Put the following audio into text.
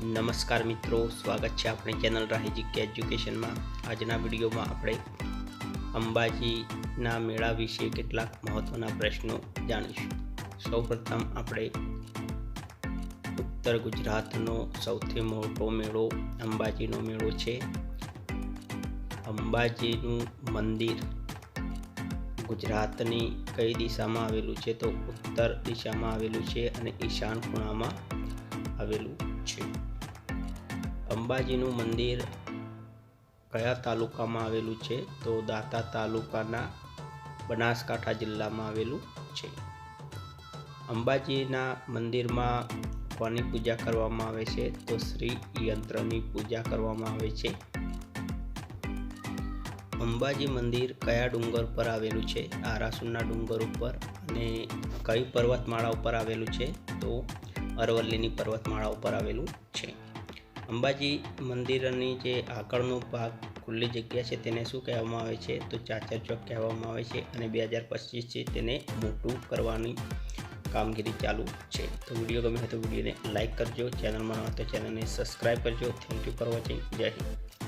નમસ્કાર મિત્રો, સ્વાગત છે આપણી ચેનલ રાહીજી કે એજ્યુકેશનમાં. આજના વિડીયોમાં આપણે અંબાજીના મેળા વિશે કેટલાક મહત્ત્વના પ્રશ્નો જાણીશું. સૌપ્રથમ આપણે ઉત્તર ગુજરાતનો સૌથી મોટો મેળો અંબાજીનો મેળો છે. અંબાજીનું મંદિર ગુજરાતની કઈ દિશામાં આવેલું છે તો ઉત્તર દિશામાં આવેલું છે અને ઈશાન ખૂણામાં આવેલું છે. અંબાજીનું મંદિર કયા તાલુકામાં આવેલું છે? તો દાતા તાલુકાના બનાસકાંઠા જિલ્લામાં આવેલું છે. અંબાજીના મંદિરમાં કોની પૂજા કરવામાં આવે છે? તો શ્રી યંત્રની પૂજા કરવામાં આવે છે. અંબાજી મંદિર કયા ડુંગર પર આવેલું છે? આરાસુરના ડુંગર ઉપર અને કઈ પર્વતમાળા ઉપર આવેલું છે? તો અરવલ્લીની પર્વતમાળા ઉપર આવેલું છે. અંબાજી મંદિરની જે આગળનો ભાગ ખુલ્લી જગ્યા છે તેને શું કહેવામાં આવે છે? તો ચાચર ચોક કહેવામાં આવે છે અને બે હજાર પચીસ છે તેને મોટું કરવાની કામગીરી ચાલુ છે. તો વીડિયો ગમે તો વિડીયોને લાઇક કરજો, ચેનલમાં તો ચેનલને સબસ્ક્રાઈબ કરજો. થેન્ક યુ ફોર વોચિંગ જય હિન્દ.